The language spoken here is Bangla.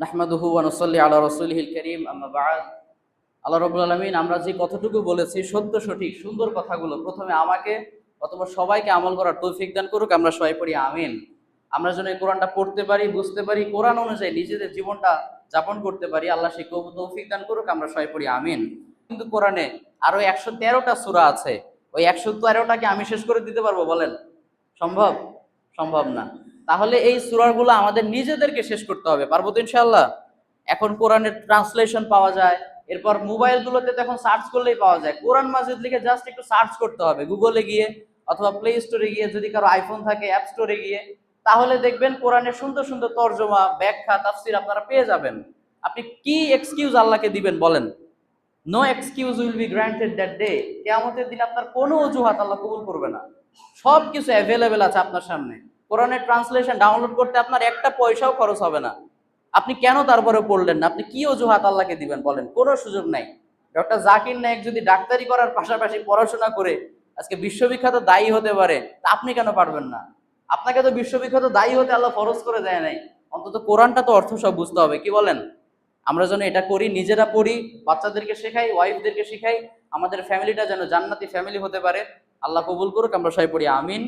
নাহমাদুহু ওয়ানুসল্লি আলা রসুলহিল করিম, আম্মা বাদ। আল্লাহ রবুল আলমিন, আমরা যে কতটুকু বলেছি, সত্য, সঠিক, সুন্দর কথাগুলো প্রথমে আমাকে অথবা সবাইকে আমল করার তৌফিক দান করুক, আমরা সবাই পড়ি আমিন। আমরা যেন এই কোরআনটা পড়তে পারি, বুঝতে পারি, কোরআন অনুযায়ী নিজেদের জীবনটা যাপন করতে পারি, আল্লাহ কবু তৌফিক দান করুক, আমরা সবাই পড়ি আমিন। কিন্তু কোরআনে আরও একশো তেরোটা সুরা আছে। ওই একশো তেরোটাকে আমি শেষ করে দিতে পারব বলেন? সম্ভব? সম্ভব না। তাহলে এই সুরাগুলো আমাদের নিজেদেরকে শেষ করতে হবে, পারব তো ইনশাল্লাহ এখন কোরআনের ট্রান্সলেশন পাওয়া যায়, এরপর মোবাইলগুলোতে তো এখন সার্চ করলেই পাওয়া যায়। কোরআন মাজিদ লিখে জাস্ট একটু সার্চ করতে হবে গুগলে গিয়ে অথবা প্লে স্টোরে গিয়ে যদি কারও আইফোন থাকে অ্যাপ স্টোরে গিয়ে, তাহলে দেখবেন কোরআনের সুন্দর সুন্দর তর্জমা, ব্যাখ্যা, তাফসির আপনারা পেয়ে যাবেন। আপনি কি এক্সকিউজ আল্লাহকে দিবেন বলেন? No excuse will be granted that day কেয়ামতের দিন আপনার কোনো অজুহাত আল্লাহ কবুল করবে না। সব কিছু অ্যাভেলেবেল আছে আপনার সামনে। কোরআনের ট্রান্সলেশন ডাউনলোড করতে আপনার একটা পয়সাও খরচ হবে না। আপনি কেন তারপরে পড়লেন না? আপনি কি অজুহাত আল্লাহকে দিবেন বলেন? কোনো সুযোগ নাই। ডক্টর জাকির নায়ক যদি ডাক্তারি করার পাশাপাশি পড়াশোনা করে আজকে বিশ্ববিখ্যাত দায়ী হতে পারে, তা আপনি কেন পারবেন না? আপনাকে তো বিশ্ববিখ্যাত দায়ী হতে আল্লাহ ফরজ করে দেয় নাই। অন্তত কোরআনটা তো অর্থ সব বুঝতে হবে, কি বলেন? আমরা যেন এটা করি, নিজেরা পড়ি, বাচ্চাদেরকে শেখাই, ওয়াইফদেরকে শেখাই, আমাদের ফ্যামিলিটা যেন জান্নাতি ফ্যামিলি হতে পারে। আল্লাহ কবুল করুক, আমরা সবাই পড়ি, আমিন।